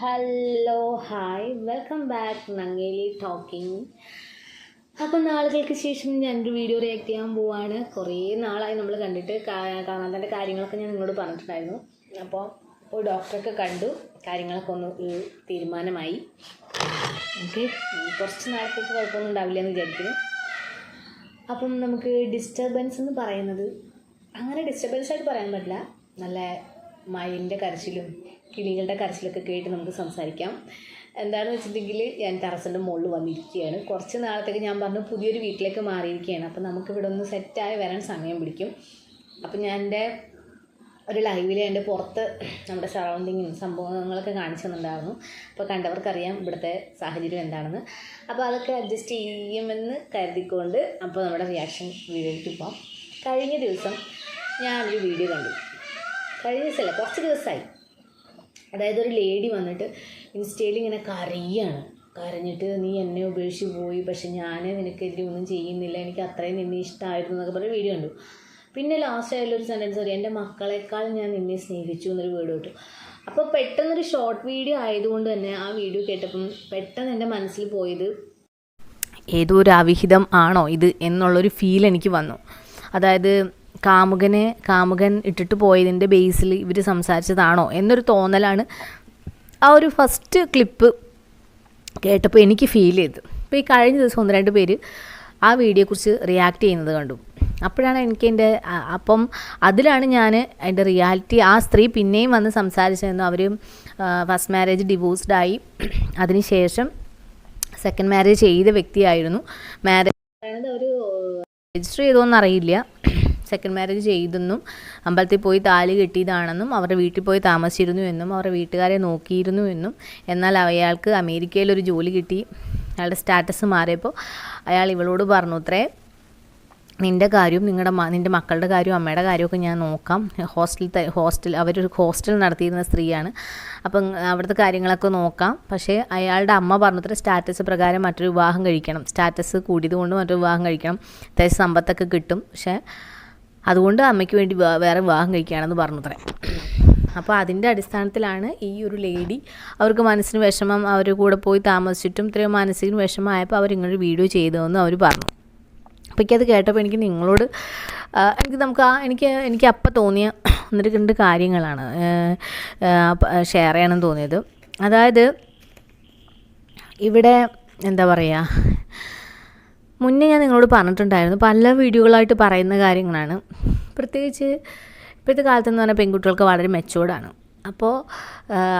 Hello hi welcome back Nangeli talking അപ്പോൾ നാളുകൾക്ക് ശേഷം ഞാനൊരു വീഡിയോ റിയാക്ട് ചെയ്യാൻ പോവാണ്. കുറേ നാളായി നമ്മൾ കണ്ടിട്ട് കാണാത്തന്റെ കാര്യങ്ങളൊക്കെ ഞാൻ നിങ്ങളോട് പറഞ്ഞിട്ടുണ്ടായിരുന്നു. അപ്പോൾ ഒരു ഡോക്ടറൊക്കെ കണ്ടു. കാര്യങ്ങളൊക്കെ ഒന്ന് ഒരു തീരുമാനമായി. ഓക്കെ കുറച്ച് നാളത്തേക്ക് കുഴപ്പമൊന്നും ഉണ്ടാവില്ല എന്ന് വിചാരിക്കുന്നു. അപ്പം നമുക്ക് ഡിസ്റ്റർബൻസ് എന്ന് പറയുന്നത് അങ്ങനെ ഡിസ്റ്റർബൻസ് ആയിട്ട് പറയാൻ പറ്റില്ല. നല്ല മയിലിന്റെ കരച്ചിലും കിളികളുടെ കരച്ചിലൊക്കെ കേട്ട് നമുക്ക് സംസാരിക്കാം. എന്താണെന്ന് വെച്ചിട്ടുണ്ടെങ്കിൽ ഞാൻ ടെറസിന്റെ മുകളിൽ വന്നിരിക്കുകയാണ്. കുറച്ച് നാളത്തേക്ക് ഞാൻ പറഞ്ഞു പുതിയൊരു വീട്ടിലേക്ക് മാറിയിരിക്കുകയാണ്. അപ്പോൾ നമുക്ക് ഇവിടെ ഒന്ന് സെറ്റായി വരാൻ സമയം പിടിക്കും. അപ്പോൾ ഞാൻ എന്റെ ഒരു ലൈവിൽ എന്റെ പുറത്ത് നമ്മുടെ സറൗണ്ടിങ്ങും സംഭവങ്ങളൊക്കെ കാണിച്ചു തന്നിട്ടുണ്ടായിരുന്നു. അപ്പോൾ കണ്ടവർക്കറിയാം ഇവിടുത്തെ സാഹചര്യം എന്താണെന്ന്. അപ്പോൾ അതൊക്കെ അഡ്ജസ്റ്റ് ചെയ്യുമെന്ന് കരുതിക്കൊണ്ട് അപ്പോൾ നമ്മുടെ റിയാക്ഷൻ വീഡിയോയ്ക്ക് പോകാം കഴിഞ്ഞ ദിവസം ഞാനൊരു വീഡിയോ കണ്ടു. കഴിഞ്ഞ ദിവസമല്ല കുറച്ച് ദിവസമായി. അതായത് ഒരു ലേഡി വന്നിട്ട് ഇൻസ്റ്റയിൽ ഇങ്ങനെ കരയാണ്. കരഞ്ഞിട്ട് നീ എന്നെ ഉപേക്ഷിച്ച് പോയി പക്ഷെ ഞാൻ നിനക്കെതിരെ ഒന്നും ചെയ്യുന്നില്ല. എനിക്ക് അത്രയും നിന്നെ ഇഷ്ടമായിരുന്നു എന്നൊക്കെ പറഞ്ഞ വീഡിയോ കണ്ടു. പിന്നെ ലാസ്റ്റ് ആയാലൊരു സെന്റൻസ് പറയും എന്റെ മക്കളെക്കാൾ ഞാൻ നിന്നെ സ്നേഹിച്ചു എന്നൊരു വീഡിയോ കിട്ടു അപ്പോൾ പെട്ടെന്നൊരു ഷോർട്ട് വീഡിയോ ആയതുകൊണ്ട് തന്നെ ആ വീഡിയോ കേട്ടപ്പം പെട്ടെന്ന് എന്റെ മനസ്സിൽ പോയത് ഏതോ ഒരു അവിഹിതം ആണോ ഇത് എന്നുള്ളൊരു ഫീൽ എനിക്ക് വന്നു. അതായത് കാമുകനെ കാമുകൻ ഇട്ടിട്ട് പോയതിന്റെ ബേസിൽ ഇവർ സംസാരിച്ചതാണോ എന്നൊരു തോന്നലാണ് ആ ഒരു ഫസ്റ്റ് ക്ലിപ്പ് കേട്ടപ്പോൾ എനിക്ക് ഫീൽ ചെയ്തു. അപ്പോൾ ഈ കഴിഞ്ഞ ദിവസം ഒന്ന് രണ്ട് പേര് ആ വീഡിയോയെക്കുറിച്ച് റിയാക്ട് ചെയ്യുന്നത് കണ്ടു. അപ്പോഴാണ് എനിക്ക് എന്റെ അപ്പം അതിലാണ് ഞാൻ എന്റെ റിയാലിറ്റി ആ സ്ത്രീ പിന്നെയും വന്ന് സംസാരിച്ചതെന്ന് അവർ ഫസ്റ്റ് മാരേജ് ഡിവോഴ്സ്ഡായി അതിനുശേഷം സെക്കൻഡ് മാരേജ് ചെയ്ത വ്യക്തിയായിരുന്നു. മാരേജ് ഒരു രജിസ്റ്റർ ചെയ്തോന്ന് അറിയില്ല സെക്കൻഡ് മാരേജ് ചെയ്തെന്നും അമ്പലത്തിൽ പോയി താലി കെട്ടിയതാണെന്നും അവരുടെ വീട്ടിൽ പോയി താമസിച്ചിരുന്നു എന്നും അവരുടെ വീട്ടുകാരെ നോക്കിയിരുന്നു എന്നും എന്നാൽ അയാൾക്ക് അമേരിക്കയിൽ ഒരു ജോലി കിട്ടി. അയാളുടെ സ്റ്റാറ്റസ് മാറിയപ്പോൾ അയാൾ ഇവളോട് പറഞ്ഞു അത്രേ നിന്റെ കാര്യവും നിങ്ങളുടെ നിന്റെ മക്കളുടെ കാര്യവും അമ്മയുടെ കാര്യമൊക്കെ ഞാൻ നോക്കാം. ഹോസ്റ്റൽ ത- ഹോസ്റ്റൽ അവരൊരു ഹോസ്റ്റൽ നടത്തിയിരുന്ന സ്ത്രീയാണ്. അപ്പം അവിടുത്തെ കാര്യങ്ങളൊക്കെ നോക്കാം. പക്ഷേ അയാളുടെ അമ്മ പറഞ്ഞത്ര സ്റ്റാറ്റസ് പ്രകാരം മറ്റൊരു വിവാഹം കഴിക്കണം. സ്റ്റാറ്റസ് കൂടിയതുകൊണ്ട് മറ്റൊരു വിവാഹം കഴിക്കണം. അത്യാവശ്യം സമ്പത്തൊക്കെ കിട്ടും. പക്ഷേ അതുകൊണ്ട് അമ്മയ്ക്ക് വേണ്ടി വേറെ വിവാഹം കഴിക്കുകയാണെന്ന് പറഞ്ഞു പറഞ്ഞത്രേ. അപ്പോൾ അതിന്റെ അടിസ്ഥാനത്തിലാണ് ഈ ഒരു ലേഡി അവർക്ക് മനസ്സിന് വിഷമം അവർ കൂടെ പോയി താമസിച്ചിട്ടും ഇത്രയും മാനസിക വിഷമമായപ്പോൾ അവരിങ്ങനൊരു വീഡിയോ ചെയ്തതെന്ന് അവർ പറഞ്ഞു. അപ്പോൾ എനിക്കത് കേട്ടപ്പോൾ എനിക്ക് നിങ്ങളോട് എനിക്ക് നമുക്ക് ആ എനിക്ക് എനിക്ക് അപ്പം തോന്നിയ ഒന്ന് രണ്ട് കാര്യങ്ങളാണ് ഷെയർ ചെയ്യണം തോന്നിയത്. അതായത് ഇവിടെ എന്താ പറയുക മുന്നേ ഞാൻ നിങ്ങളോട് പറഞ്ഞിട്ടുണ്ടായിരുന്നു പല വീഡിയോകളായിട്ട് പറയുന്ന കാര്യങ്ങളാണ്. പ്രത്യേകിച്ച് ഇപ്പോഴത്തെ കാലത്തെന്ന് പറഞ്ഞാൽ പെൺകുട്ടികൾക്ക് വളരെ മെച്ചോർഡാണ് അപ്പോൾ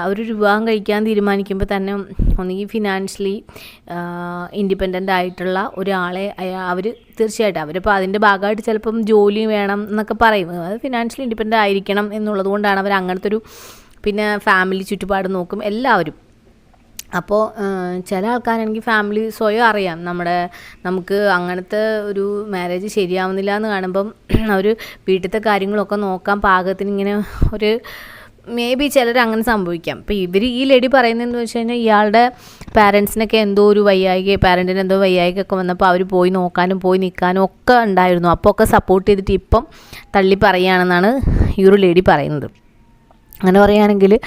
അവർ വിവാഹം കഴിക്കാൻ തീരുമാനിക്കുമ്പോൾ തന്നെ ഒന്നുകിൽ ഫിനാൻഷ്യലി ഇൻഡിപെൻഡന്റ് ആയിട്ടുള്ള ഒരാളെ അവർ തീർച്ചയായിട്ടും അവരിപ്പോൾ അതിന്റെ ഭാഗമായിട്ട് ചിലപ്പം ജോലി വേണം എന്നൊക്കെ പറയും അത് ഫിനാൻഷ്യലി ഇൻഡിപെൻഡന്റ് ആയിരിക്കണം എന്നുള്ളത് കൊണ്ടാണ് അവർ അങ്ങനത്തെ ഒരു പിന്നെ ഫാമിലി ചുറ്റുപാട് നോക്കും. എല്ലാവരും. അപ്പോൾ ചില ആൾക്കാരാണെങ്കിൽ ഫാമിലി സ്വയം അറിയാം. നമ്മുടെ നമുക്ക് അങ്ങനത്തെ ഒരു മാരേജ് ശരിയാവുന്നില്ല എന്ന് കാണുമ്പം അവർ വീട്ടിലത്തെ കാര്യങ്ങളൊക്കെ നോക്കാൻ പാകത്തിന് ഇങ്ങനെ ഒരു മേ ബി ചിലർ അങ്ങനെ സംഭവിക്കാം. അപ്പോൾ ഇവർ ഈ ലേഡി പറയുന്നതെന്ന് വെച്ച് കഴിഞ്ഞാൽ ഇയാളുടെ പാരൻസിനൊക്കെ എന്തോ ഒരു വയ്യായിക പാരന്റിന് എന്തോ വയ്യായികൊക്കെ വന്നപ്പോൾ അവർ പോയി നോക്കാനും പോയി നിൽക്കാനും ഒക്കെ ഉണ്ടായിരുന്നു. അപ്പോൾ ഒക്കെ സപ്പോർട്ട് ചെയ്തിട്ട് ഇപ്പം തള്ളി പറയുകയാണെന്നാണ് ഈ ഒരു ലേഡി പറയുന്നത്. അങ്ങനെ പറയുകയാണെങ്കിൽ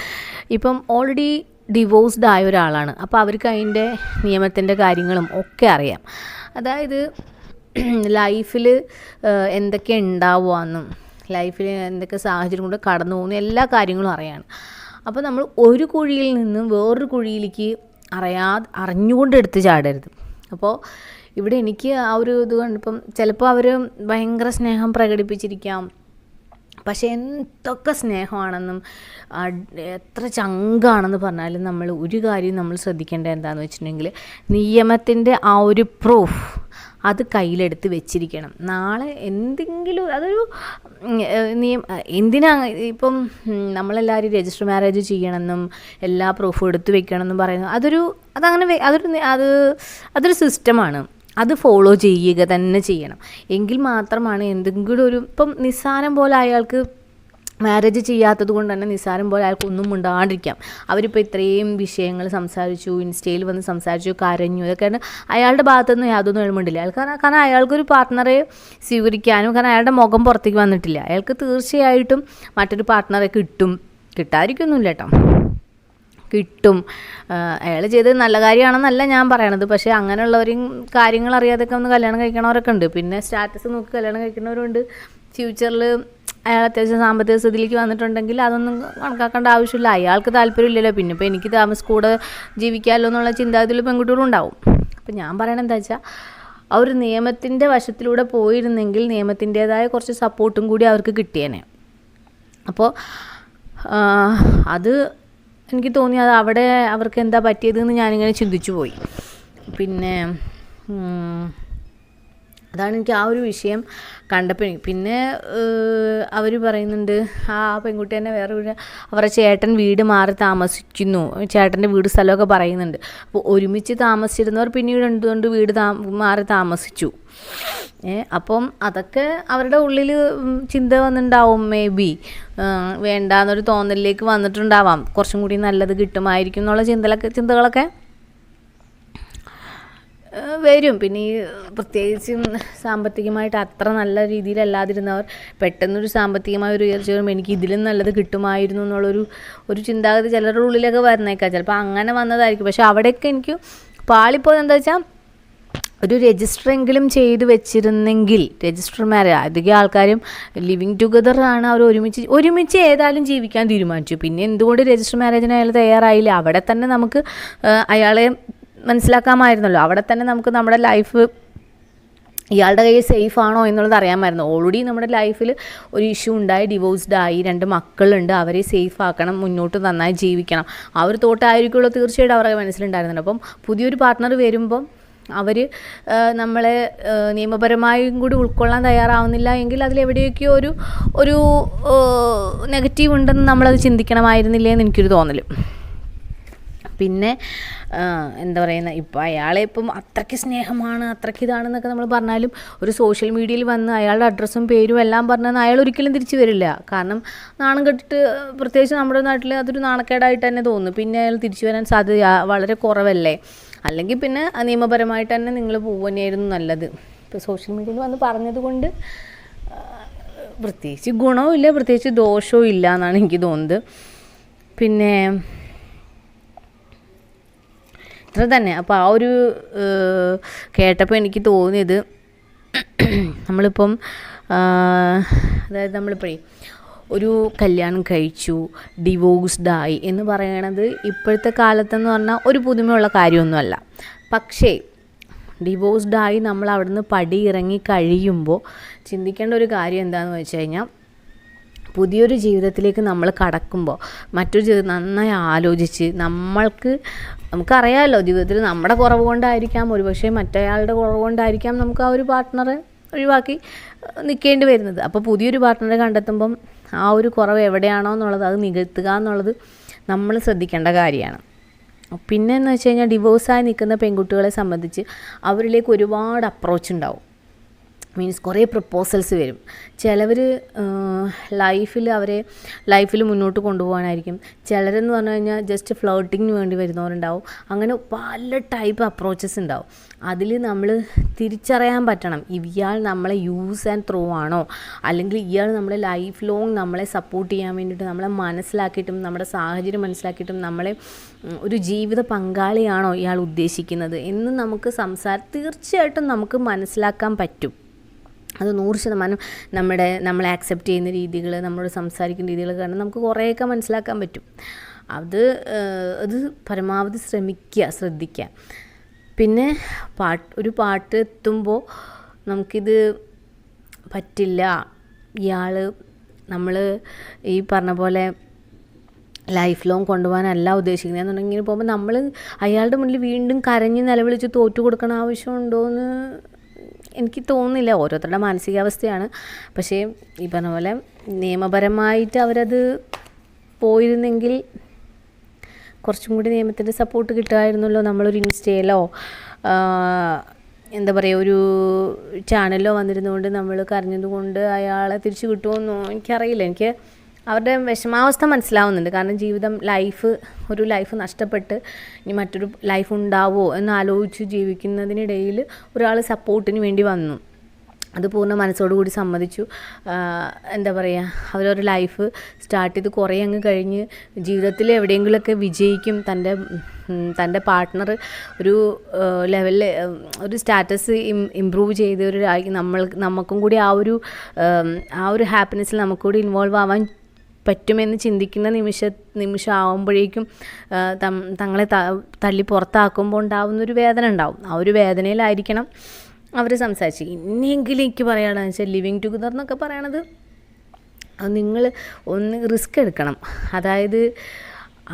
ഇപ്പം ഓൾറെഡി ഡിവോഴ്സ്ഡ് ആയ ഒരാളാണ്. അപ്പോൾ അവർക്ക് അതിന്റെ നിയമത്തിന്റെ കാര്യങ്ങളും ഒക്കെ അറിയാം. അതായത് ലൈഫിൽ എന്തൊക്കെ ഉണ്ടാവുകയെന്നും ലൈഫിൽ എന്തൊക്കെ സാഹചര്യം കൊണ്ട് കടന്നു പോകുന്നു എല്ലാ കാര്യങ്ങളും അറിയാണ്. അപ്പോൾ നമ്മൾ ഒരു കുഴിയിൽ നിന്നും വേറൊരു കുഴിയിലേക്ക് അറിയാ അറിഞ്ഞുകൊണ്ട് എടുത്ത് ചാടരുത്. അപ്പോൾ ഇവിടെ എനിക്ക് ആ ഒരു ഇത് കണ്ടിപ്പം ചിലപ്പോൾ അവർ ഭയങ്കര സ്നേഹം പ്രകടിപ്പിച്ചിരിക്കാം. പക്ഷേ എന്തൊക്കെ സ്നേഹമാണെന്നും എത്ര ചങ്കാണെന്ന് പറഞ്ഞാലും നമ്മൾ ഒരു കാര്യം നമ്മൾ ശ്രദ്ധിക്കേണ്ടത് എന്താണെന്ന് വെച്ചിട്ടുണ്ടെങ്കിൽ നിയമത്തിന്റെ ആ ഒരു പ്രൂഫ് അത് കയ്യിലെടുത്ത് വെച്ചിരിക്കണം. നാളെ എന്തെങ്കിലും അതൊരു നിയമ നിയം എന്തിനാ ഇപ്പം നമ്മളെല്ലാവരും രജിസ്റ്റർ മാരേജ് ചെയ്യണമെന്നും എല്ലാ പ്രൂഫും എടുത്ത് വെക്കണമെന്നും പറയുന്നു അതൊരു അതങ്ങനെ അതൊരു അത് അതൊരു സിസ്റ്റമാണ് അത് ഫോളോ ചെയ്യുക തന്നെ ചെയ്യണം. എങ്കിൽ മാത്രമാണ് എന്തെങ്കിലും ഒരു ഇപ്പം നിസ്സാരം പോലെ അയാൾക്ക് മാരേജ് ചെയ്യാത്തത് കൊണ്ട് തന്നെ നിസ്സാരം പോലെ അയാൾക്ക് ഒന്നും ഉണ്ടാണ്ടിരിക്കാം അവരിപ്പോൾ ഇത്രയും വിഷയങ്ങൾ സംസാരിച്ചു ഇൻസ്റ്റയിൽ വന്ന് സംസാരിച്ചു കരഞ്ഞു ഇതൊക്കെയാണ് അയാളുടെ ഭാഗത്തുനിന്ന് യാതൊന്നും എഴുമുണ്ടില്ല അയാൾക്ക് കാരണം കാരണം അയാൾക്കൊരു പാർട്ട്ണറെ സ്വീകരിക്കാനും കാരണം അയാളുടെ മുഖം പുറത്തേക്ക് വന്നിട്ടില്ല. അയാൾക്ക് തീർച്ചയായിട്ടും മറ്റൊരു പാർട്ട്ണറെ കിട്ടും. കിട്ടാതിരിക്കൊന്നുമില്ല കേട്ടോ കിട്ടും. അയാൾ ചെയ്തത് നല്ല കാര്യമാണെന്നല്ല ഞാൻ പറയണത്. പക്ഷേ അങ്ങനെയുള്ളവരും കാര്യങ്ങൾ അറിയാതൊക്കെ ഒന്ന് കല്യാണം കഴിക്കണവരൊക്കെ ഉണ്ട്. പിന്നെ സ്റ്റാറ്റസ് നോക്കി കല്യാണം കഴിക്കുന്നവരുണ്ട് ഫ്യൂച്ചറിൽ അയാൾ അത്യാവശ്യം സാമ്പത്തിക സ്ഥിതിയിലേക്ക് വന്നിട്ടുണ്ടെങ്കിൽ അതൊന്നും കണക്കാക്കേണ്ട ആവശ്യമില്ല. അയാൾക്ക് താല്പര്യമില്ലല്ലോ. പിന്നെ ഇപ്പോൾ എനിക്ക് താമസ കൂടെ ജീവിക്കാമല്ലോ എന്നുള്ള ചിന്താഗതിയിൽ പെൺകുട്ടികളും ഉണ്ടാവും. അപ്പം ഞാൻ പറയണത് എന്താ വെച്ചാൽ ആ ഒരു നിയമത്തിന്റെ വശത്തിലൂടെ പോയിരുന്നെങ്കിൽ നിയമത്തിന്റേതായ കുറച്ച് സപ്പോർട്ടും കൂടി അവർക്ക് കിട്ടിയേനെ. അപ്പോൾ അത് എനിക്ക് തോന്നി അത് അവിടെ അവർക്ക് എന്താ പറ്റിയതെന്ന് ഞാനിങ്ങനെ ചിന്തിച്ചു പോയി. പിന്നെ അതാണ് എനിക്ക് ആ ഒരു വിഷയം കണ്ടപ്പോൾ പിന്നെ അവർ പറയുന്നുണ്ട് ആ പെൺകുട്ടി തന്നെ വേറെ വീട് അവരുടെ ചേട്ടൻ വീട് മാറി താമസിക്കുന്നു. ചേട്ടന്റെ വീട് സ്ഥലമൊക്കെ പറയുന്നുണ്ട്. അപ്പോൾ ഒരുമിച്ച് താമസിച്ചിരുന്നവർ പിന്നീട് എന്തുകൊണ്ട് വീട് താ മാറി താമസിച്ചു? ഏ അപ്പം അതൊക്കെ അവരുടെ ഉള്ളിൽ ചിന്ത വന്നിട്ടുണ്ടാവും മേ ബി. വേണ്ടാന്നൊരു തോന്നലിലേക്ക് വന്നിട്ടുണ്ടാവാം. കുറച്ചും കൂടി നല്ലത് കിട്ടുമായിരിക്കും എന്നുള്ള ചിന്തകളൊക്കെ ചിന്തകളൊക്കെ? വരും. പിന്നെ ഈ പ്രത്യേകിച്ചും സാമ്പത്തികമായിട്ട് അത്ര നല്ല രീതിയിലല്ലാതിരുന്നവർ പെട്ടെന്നൊരു സാമ്പത്തികമായ ഒരു ഉയർച്ച വരുമ്പോൾ എനിക്ക് ഇതിലും നല്ലത് കിട്ടുമായിരുന്നു എന്നുള്ളൊരു ഒരു ചിന്താഗതി ചിലരുടെ ഉള്ളിലൊക്കെ വരുന്നേക്കാം ചിലപ്പോൾ അങ്ങനെ വന്നതായിരിക്കും. പക്ഷെ അവിടെയൊക്കെ എനിക്ക് പാളിപ്പോയത് എന്താ വെച്ചാൽ ഒരു രജിസ്റ്ററെങ്കിലും ചെയ്ത് വെച്ചിരുന്നെങ്കിൽ രജിസ്റ്റർ അധികം ആൾക്കാരും ലിവിങ് ടുഗദർ ആണ് അവർ ഒരുമിച്ച് ഒരുമിച്ച് ഏതായാലും ജീവിക്കാൻ തീരുമാനിച്ചു. പിന്നെ എന്തുകൊണ്ട് രജിസ്റ്റർ മാരേജിന് അയാൾ തയ്യാറായില്ല? അവിടെ തന്നെ നമുക്ക് അയാളെ മനസ്സിലാക്കാമായിരുന്നല്ലോ. അവിടെ തന്നെ നമുക്ക് നമ്മുടെ ലൈഫ് ഇയാളുടെ കയ്യിൽ സേഫ് ആണോ എന്നുള്ളത് അറിയാമായിരുന്നു. ഓൾറെഡി നമ്മുടെ ലൈഫിൽ ഒരു ഇഷ്യൂ ഉണ്ടായി ഡിവോഴ്സ്ഡ് ആയി രണ്ട് മക്കളുണ്ട്. അവരെ സേഫ് ആക്കണം മുന്നോട്ട് നന്നായി ജീവിക്കണം. ആ ഒരു തോട്ടായിരിക്കുമല്ലോ തീർച്ചയായിട്ടും അവരുടെ മനസ്സിലുണ്ടായിരുന്നുണ്ട് അപ്പം പുതിയൊരു പാർട്ട്ണർ വരുമ്പം അവർ നമ്മളെ നിയമപരമായും കൂടി ഉൾക്കൊള്ളാൻ തയ്യാറാവുന്നില്ല എങ്കിൽ അതിലെവിടെയൊക്കെയോ ഒരു ഒരു നെഗറ്റീവ് ഉണ്ടെന്ന് നമ്മളത് ചിന്തിക്കണമായിരുന്നില്ലേ എന്ന് എനിക്കൊരു തോന്നൽ പിന്നെ എന്താ പറയുന്നത് ഇപ്പോൾ അയാളെ ഇപ്പം അത്രയ്ക്ക് സ്നേഹമാണ് അത്രയ്ക്ക് ഇതാണെന്നൊക്കെ നമ്മൾ പറഞ്ഞാലും ഒരു സോഷ്യൽ മീഡിയയിൽ വന്ന് അയാളുടെ അഡ്രസ്സും പേരും എല്ലാം പറഞ്ഞാൽ അയാൾ ഒരിക്കലും തിരിച്ചു വരില്ല. കാരണം നാണം കെട്ടിട്ട് പ്രത്യേകിച്ച് നമ്മുടെ നാട്ടിൽ അതൊരു നാണക്കേടായിട്ട് തന്നെ തോന്നുന്നു. പിന്നെ അയാൾ തിരിച്ചു വരാൻ സാധ്യത വളരെ കുറവല്ലേ? അല്ലെങ്കിൽ പിന്നെ നിയമപരമായിട്ട് തന്നെ നിങ്ങൾ പോവുകയായിരുന്നു നല്ലത്. ഇപ്പോൾ സോഷ്യൽ മീഡിയയിൽ വന്ന് പറഞ്ഞത് കൊണ്ട് പ്രത്യേകിച്ച് ഗുണവും ഇല്ല പ്രത്യേകിച്ച് ദോഷവും ഇല്ല എന്നാണ് എനിക്ക് തോന്നുന്നത്. പിന്നെ ഇത്ര തന്നെ. അപ്പോൾ ആ ഒരു കേട്ടപ്പോൾ എനിക്ക് തോന്നിയത് നമ്മളിപ്പം അതായത് നമ്മളിപ്പോഴേ ഒരു കല്യാണം കഴിച്ചു ഡിവോഴ്സ്ഡ് ആയി എന്ന് പറയണത് ഇപ്പോഴത്തെ കാലത്തെന്ന് പറഞ്ഞാൽ ഒരു പുതുമയുള്ള കാര്യമൊന്നുമല്ല. പക്ഷേ ഡിവോഴ്സ്ഡ് ആയി നമ്മൾ അവിടുന്ന് പടി ഇറങ്ങി കഴിയുമ്പോൾ ചിന്തിക്കേണ്ട ഒരു കാര്യം എന്താണെന്ന് വെച്ച് കഴിഞ്ഞാൽ പുതിയൊരു ജീവിതത്തിലേക്ക് നമ്മൾ കടക്കുമ്പോൾ മറ്റൊരു ജീവിതം നന്നായി ആലോചിച്ച് നമ്മൾക്ക് നമുക്കറിയാമല്ലോ ജീവിതത്തിൽ നമ്മുടെ കുറവ് കൊണ്ടായിരിക്കാം ഒരുപക്ഷെ മറ്റേയാളുടെ കുറവ് കൊണ്ടായിരിക്കാം നമുക്ക് ആ ഒരു പാർട്ട്ണറെ ഒഴിവാക്കി നിൽക്കേണ്ടി വരുന്നത്. അപ്പോൾ പുതിയൊരു പാർട്ട്ണറെ കണ്ടെത്തുമ്പം ആ ഒരു കുറവ് എവിടെയാണോ എന്നുള്ളത് അത് നികത്തുക എന്നുള്ളത് നമ്മൾ ശ്രദ്ധിക്കേണ്ട കാര്യമാണ്. പിന്നെ എന്ന് വെച്ച് കഴിഞ്ഞാൽ ഡിവോഴ്സായി നിൽക്കുന്ന പെൺകുട്ടികളെ സംബന്ധിച്ച് അവരിലേക്ക് ഒരുപാട് അപ്രോച്ച് ഉണ്ടാവും. മീൻസ് കുറേ പ്രപ്പോസൽസ് വരും. ചിലവർ ലൈഫിൽ അവരെ ലൈഫിൽ മുന്നോട്ട് കൊണ്ടുപോകാനായിരിക്കും. ചിലരെന്ന് പറഞ്ഞു കഴിഞ്ഞാൽ ജസ്റ്റ് ഫ്ലോട്ടിങ്ങിന് വേണ്ടി വരുന്നവരുണ്ടാവും. അങ്ങനെ പല ടൈപ്പ് അപ്രോച്ചസ് ഉണ്ടാവും. അതിൽ നമ്മൾ തിരിച്ചറിയാൻ പറ്റണം. ഇയാൾ നമ്മളെ യൂസ് ആൻഡ് ത്രൂ ആണോ? അല്ലെങ്കിൽ ഇയാൾ നമ്മളെ ലൈഫ് ലോങ് നമ്മളെ സപ്പോർട്ട് ചെയ്യാൻ വേണ്ടിയിട്ട് നമ്മളെ മനസ്സിലാക്കിയിട്ടും നമ്മുടെ സാഹചര്യം മനസ്സിലാക്കിയിട്ടും നമ്മളെ ഒരു ജീവിത പങ്കാളിയാണോ ഇയാൾ ഉദ്ദേശിക്കുന്നത് എന്ന് നമുക്ക് സംസാരം തീർച്ചയായിട്ടും നമുക്ക് മനസ്സിലാക്കാൻ പറ്റും. അത് നൂറ് ശതമാനം നമ്മുടെ നമ്മളെ ആക്സെപ്റ്റ് ചെയ്യുന്ന രീതികൾ നമ്മളോട് സംസാരിക്കുന്ന രീതികൾ കാരണം നമുക്ക് കുറേയൊക്കെ മനസ്സിലാക്കാൻ പറ്റും. അത് അത് പരമാവധി ശ്രമിക്കുക ശ്രദ്ധിക്കുക. പിന്നെ പാട്ട് ഒരു പാട്ട് എത്തുമ്പോൾ നമുക്കിത് പറ്റില്ല. ഇയാൾ നമ്മൾ ഈ പറഞ്ഞ പോലെ ലൈഫ് ലോങ് കൊണ്ടുപോകാനല്ല ഉദ്ദേശിക്കുന്നത്. എന്നുണ്ടെങ്കിൽ പോകുമ്പോൾ നമ്മൾ അയാളുടെ മുന്നിൽ വീണ്ടും കരഞ്ഞ് നിലവിളിച്ച് തോറ്റു കൊടുക്കണ ആവശ്യമുണ്ടോയെന്ന് എനിക്ക് തോന്നുന്നില്ല. ഓരോരുത്തരുടെ മാനസികാവസ്ഥയാണ്. പക്ഷേ ഈ പറഞ്ഞ പോലെ നിയമപരമായിട്ട് അവരത് പോയിരുന്നെങ്കിൽ കുറച്ചും കൂടി നിയമത്തിന്റെ സപ്പോർട്ട് കിട്ടുമായിരുന്നല്ലോ. നമ്മളൊരു ഇൻസ്റ്റയിലോ എന്താ പറയുക ഒരു ചാനലിലോ വന്നിരുന്നുകൊണ്ട് നമ്മൾ കരഞ്ഞതുകൊണ്ട് അയാളെ തിരിച്ചു കിട്ടുമോ എന്നോ എനിക്കറിയില്ല. എനിക്ക് അവരുടെ വിഷമാവസ്ഥ മനസ്സിലാവുന്നുണ്ട്. കാരണം ജീവിതം ലൈഫ് ഒരു ലൈഫ് നഷ്ടപ്പെട്ട് ഇനി മറ്റൊരു ലൈഫ് ഉണ്ടാവോ എന്ന് ആലോചിച്ച് ജീവിക്കുന്നതിനിടയിൽ ഒരാൾ സപ്പോർട്ടിന് വേണ്ടി വന്നു. അത് പൂർണ മനസ്സോടുകൂടി സമ്മതിച്ചു. എന്താ പറയുക അവരൊരു ലൈഫ് സ്റ്റാർട്ട് ചെയ്ത് കുറേ അങ്ങ് കഴിഞ്ഞ് ജീവിതത്തിൽ എവിടെയെങ്കിലുമൊക്കെ വിജയിക്കും. തന്റെ തന്റെ പാർട്ട്ണർ ഒരു ലെവലിൽ ഒരു സ്റ്റാറ്റസ് ഇമ്പ്രൂവ് ചെയ്ത് ഒരു നമ്മൾ നമുക്കും കൂടി ആ ഒരു ആ ഒരു ഹാപ്പിനെസ്സിൽ നമുക്കൂടി ഇൻവോൾവ് ആവാൻ പറ്റുമെന്ന് ചിന്തിക്കുന്ന നിമിഷ നിമിഷം ആവുമ്പോഴേക്കും തങ്ങളെ തള്ളി പുറത്താക്കുമ്പോൾ ഉണ്ടാവുന്ന ഒരു വേദന ഉണ്ടാവും. ആ ഒരു വേദനയിലായിരിക്കണം അവർ സംസാരിച്ച്. ഇനിയെങ്കിലും എനിക്ക് പറയാനുള്ളത് വെച്ചാൽ ലിവിങ് ടുഗദർ എന്നൊക്കെ പറയണത് നിങ്ങൾ ഒന്ന് റിസ്ക് എടുക്കണം. അതായത്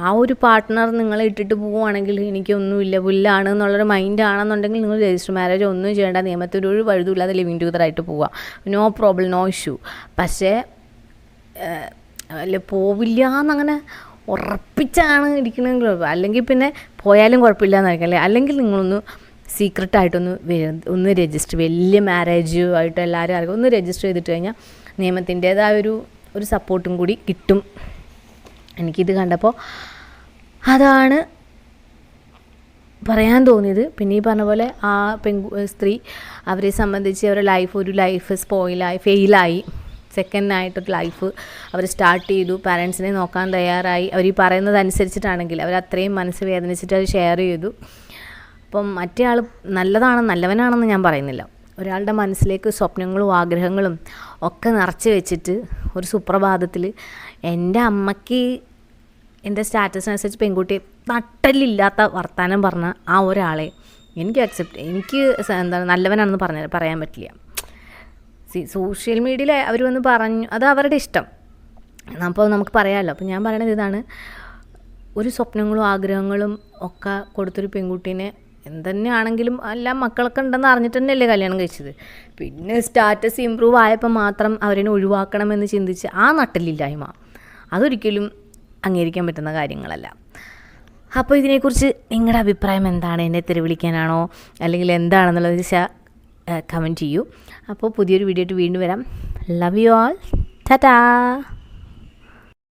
ആ ഒരു പാർട്ട്ണർ നിങ്ങളെ ഇട്ടിട്ട് പോവുകയാണെങ്കിൽ എനിക്കൊന്നുമില്ല പുല്ലാണ് എന്നുള്ളൊരു മൈൻഡ് ആണെന്നുണ്ടെങ്കിൽ നിങ്ങൾ രജിസ്റ്റർ മാരേജ് ഒന്നും ചെയ്യേണ്ട നിയമത്തിന്റെ ഒരു വഴുതുമില്ലാതെ ലിവിങ് ടുഗദറായിട്ട് പോവുക. നോ പ്രോബ്ലം നോ ഇഷ്യൂ പക്ഷേ അല്ല പോവില്ല എന്നങ്ങനെ ഉറപ്പിച്ചാണ് ഇരിക്കണമെങ്കിൽ അല്ലെങ്കിൽ പിന്നെ പോയാലും കുഴപ്പമില്ല എന്നായിരിക്കും അല്ലേ അല്ലെങ്കിൽ നിങ്ങളൊന്ന് സീക്രട്ടായിട്ടൊന്ന് ഒന്ന് രജിസ്റ്റർ വലിയ മാരേജ് ആയിട്ട് എല്ലാവരും അറിയാം ഒന്ന് രജിസ്റ്റർ ചെയ്തിട്ട് കഴിഞ്ഞാൽ നിയമത്തിന്റേതായ ഒരു ഒരു സപ്പോർട്ടും കൂടി കിട്ടും. എനിക്കിത് കണ്ടപ്പോൾ അതാണ് പറയാൻ തോന്നിയത്. പിന്നെ ഈ പറഞ്ഞ പോലെ ആ പെൺകു സ്ത്രീ അവരെ സംബന്ധിച്ച് അവരുടെ ലൈഫ് ഒരു ലൈഫ് സ്പോയിലായി ഫെയിലായി സെക്കൻഡായിട്ടൊരു ലൈഫ് അവർ സ്റ്റാർട്ട് ചെയ്തു. പാരൻസിനെ നോക്കാൻ തയ്യാറായി. അവർ ഈ പറയുന്നത് അനുസരിച്ചിട്ടാണെങ്കിൽ അവർ അത്രയും മനസ്സ് വേദനിച്ചിട്ട് അത് ഷെയർ ചെയ്തു. അപ്പം മറ്റേ ആൾ നല്ലതാണ് നല്ലവനാണെന്ന് ഞാൻ പറയുന്നില്ല. ഒരാളുടെ മനസ്സിലേക്ക് സ്വപ്നങ്ങളും ആഗ്രഹങ്ങളും ഒക്കെ നിറച്ച് വെച്ചിട്ട് ഒരു സുപ്രഭാതത്തിൽ എന്റെ അമ്മയ്ക്ക് എന്റെ സ്റ്റാറ്റസിനനുസരിച്ച് പെൺകുട്ടി നട്ടലില്ലാത്ത വർത്തമാനം പറഞ്ഞ ആ ഒരാളെ എനിക്ക് അക്സെപ്റ്റ് എനിക്ക് എന്താണ് നല്ലവനാണെന്ന് പറഞ്ഞ പറയാൻ പറ്റില്ല. സി സോഷ്യൽ മീഡിയയിൽ അവർ വന്ന് പറഞ്ഞു അത് അവരുടെ ഇഷ്ടം. അപ്പോൾ നമുക്ക് പറയാമല്ലോ അപ്പോൾ ഞാൻ പറയണത് ഇതാണ്. ഒരു സ്വപ്നങ്ങളും ആഗ്രഹങ്ങളും ഒക്കെ കൊടുത്തൊരു പെൺകുട്ടീനെ എന്തന്നെയാണെങ്കിലും എല്ലാം മക്കളൊക്കെ ഉണ്ടെന്ന് അറിഞ്ഞിട്ട് തന്നെയല്ലേ കല്യാണം കഴിച്ചത്. പിന്നെ സ്റ്റാറ്റസ് ഇമ്പ്രൂവ് ആയപ്പോൾ മാത്രം അവരെ ഒഴിവാക്കണമെന്ന് ചിന്തിച്ച് ആ നട്ടലില്ലായ്മ അതൊരിക്കലും അംഗീകരിക്കാൻ പറ്റുന്ന കാര്യങ്ങളല്ല. അപ്പോൾ ഇതിനെക്കുറിച്ച് നിങ്ങളുടെ അഭിപ്രായം എന്താണ്? എന്നെ തെരുവിളിക്കാനാണോ? അല്ലെങ്കിൽ എന്താണെന്നുള്ളത് വെച്ചാൽ കമന്റ് ചെയ്യൂ അപ്പോൾ പുതിയൊരു വീഡിയോ ആയിട്ട് വീണ്ടും വരാം. Love you all Tata